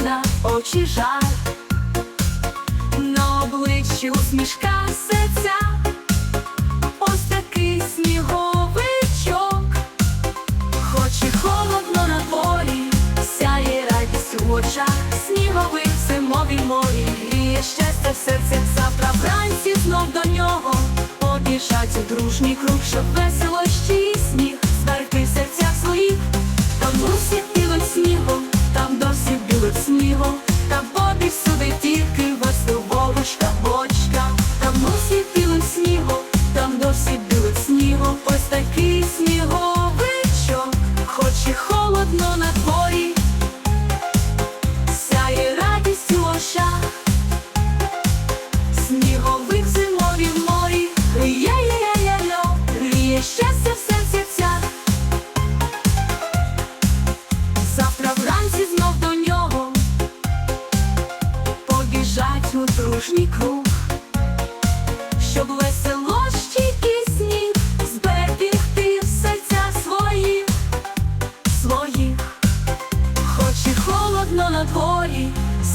на очі жар, на обличчі усмішка серця, ось такий сніговичок, хоч і холодно на дворі, сяє радість у очах, сніговий зимовій морі, гріє щастя в серці завтра вранці знов до нього, обіжать у дружній круг, щоб весело. у дружній круг, щоб веселощі і зберігти в серця своїх, своїх, хоч і холодно на дворі,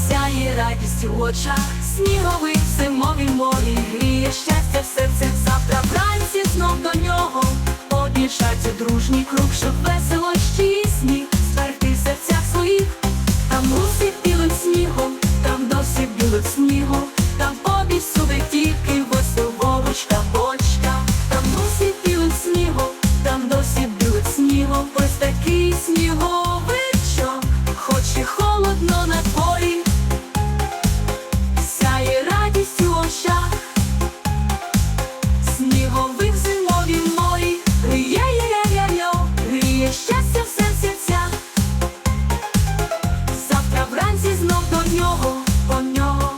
сяє радість у очах, сніговий зимовій морі, гріє щастя в серцях завтра вранці знов до нього Побіжать у дружній круг, щоб весело щісні, сніг зберти в серцях своїх, там гуси білим снігом. там досі білих сніг. холодно на дворі, сяє радість у очах, снігових зимові морі, є є гріє щастя в серця. Завтра вранці знов до нього, по нього.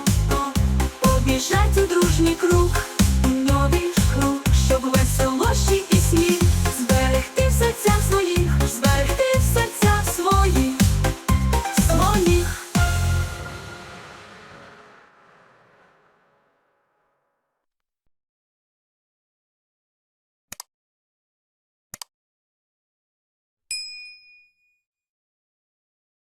Побіжать у дружній круг.